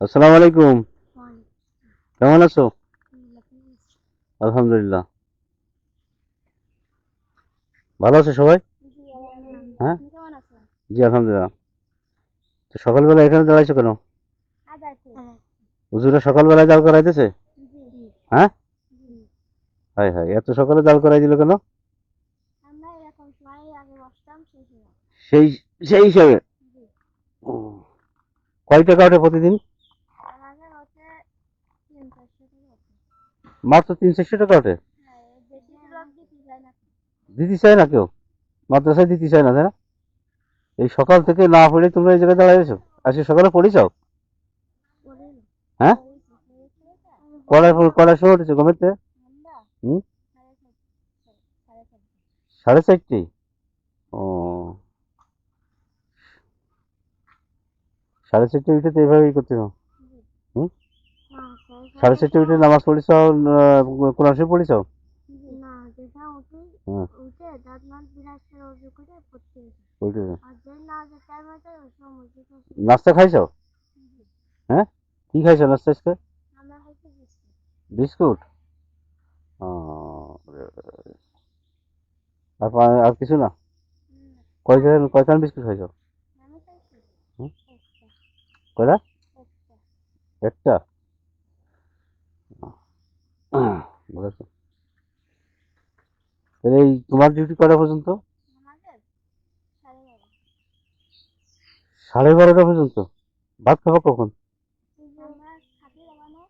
আসসালামু আলাইকুম। কেমন আছো? আলহামদুলিল্লাহ। ভালো আছো সবাই? হ্যাঁ? জি আলহামদুলিল্লাহ। তো সকালবেলা এখানে দাঁড়াইছো কেন? হুজুরা সকালবেলায় জাল করাইতেছে? হ্যাঁ? হাই হাই এত সকালে জাল করাই দিল কেন? সেই সেই হিসাবে? ও। কয় টাকা ওঠে প্রতিদিন আর আগে হচ্ছে তিন চারশো টাকা হতো। মাত্র তিন চারশো টাকা ওঠে? দিতে চায় না কেউ? মাদ্রাসায় দিতে চায় না, তাই না? এই সকাল থেকে না পড়ে তোমরা এই জায়গায় দাঁড়াইছো আজকে সকালে পড়েছাও হ্যাঁ। কড়াই কড়াই সময় উঠেছে আমরা হুম? সাড়ে চারটে? ও। সাড়ে চারটে উঠে তো এভাবেই করতে হুম? সাড়ে চারটে উঠে নামাজ পড়েছ কোরআন শরীফ পড়েছ না যেটা উঠে হ্যাঁ। নাস্তা খাইছো? হ্যাঁ? কি খাইছো নাস্তা আজকে? বিস্কুট। আর আর কিছু না? কয়খান কয়খান বিস্কুট খাইছো? কয়টা একটা একটা বুঝেছ? তাহলে এই তোমার ডিউটি কটা পর্যন্ত? সাড়ে বারোটা পর্যন্ত? ভাত খাব কখন? মানে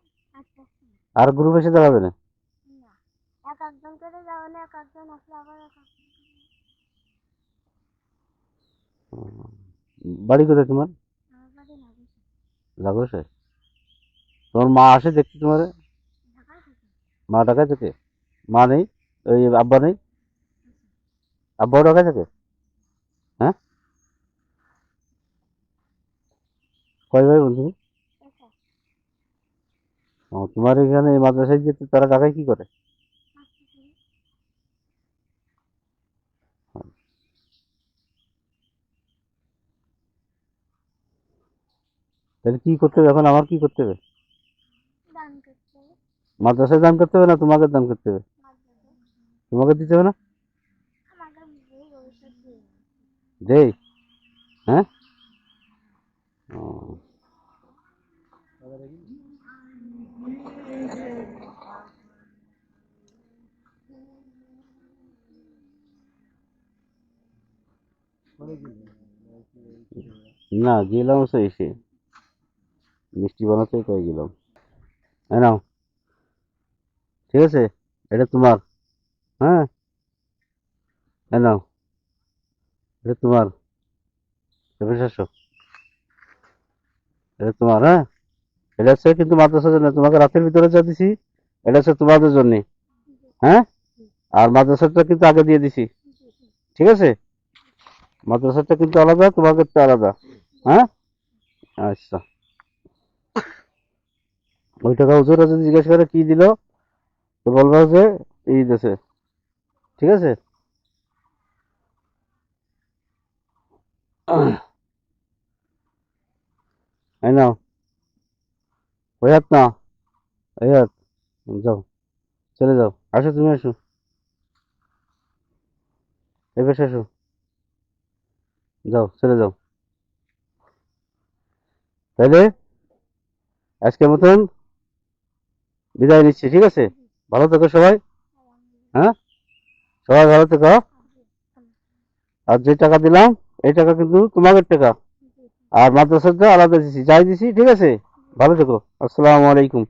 আর গ্রুপ এসে দাঁড়াবে না? যাবে বাড়ি কোথায় তোমার? বাড়ি তোমার মা আসে দেখতে তোমার? মা ঢাকায় থাকে মা নেই? ওই আব্বা নেই? আব্বাও ঢাকায় থাকে হ্যাঁ? কয় ভাই বন্ধু? ও, তোমার এখানে মাদ্রাসায় যেতে তারা ঢাকায় কি করে? তাহলে কি করতে হবে? এখন আমার কি করতে হবে? মাদ্রাসায় দান করতে হবে না তোমাকে দান করতে হবে? মাদ্রাসায়। তোমাকে দিতে হবে না? আমাকে এই ভবিষ্যৎ দিয়ে দেই। হ্যাঁ? ও। না, গেলাম তো এসে। মিষ্টি বানাতে তাই গেলাম। হ্যাঁ নাও। ঠিক আছে? এটা তোমার। হ্যাঁ? নাও। এটা তোমার। এবার এটা তোমার হ্যাঁ? এটা হচ্ছে কিন্তু মাদ্রাসার জন্য। তোমাকে রাতের ভিতরে যা দিছি, এটা হচ্ছে তোমাদের জন্য। হ্যাঁ? আর মাদ্রাসাটা কিন্তু আগে দিয়ে দিছি। ঠিক আছে? মাদ্রাসাটা কিন্তু আলাদা, তোমাকে তো আলাদা। হ্যাঁ? আচ্ছা। ওই টাকা হুজুরা যদি জিজ্ঞেস করে, কি দিল? তো বলব যে, এই দিছে ঠিক আছে? যাও। চলে যাও। আসো তুমি, আসো। এবার আসো। যাও, চলে যাও। তাইলে আজকের মতন বিদায় নিচ্ছি, ঠিক আছে? ভালো থেকো সবাই। হ্যাঁ? সবাই ভালো থেকো। আর যে টাকা দিলাম, এই টাকা কিন্তু তোমাদের টাকা। আর মাদ্রাসাটা আলাদা দিছি, যাই দিছি, ঠিক আছে? ভালো থেকো। আসসালামু আলাইকুম।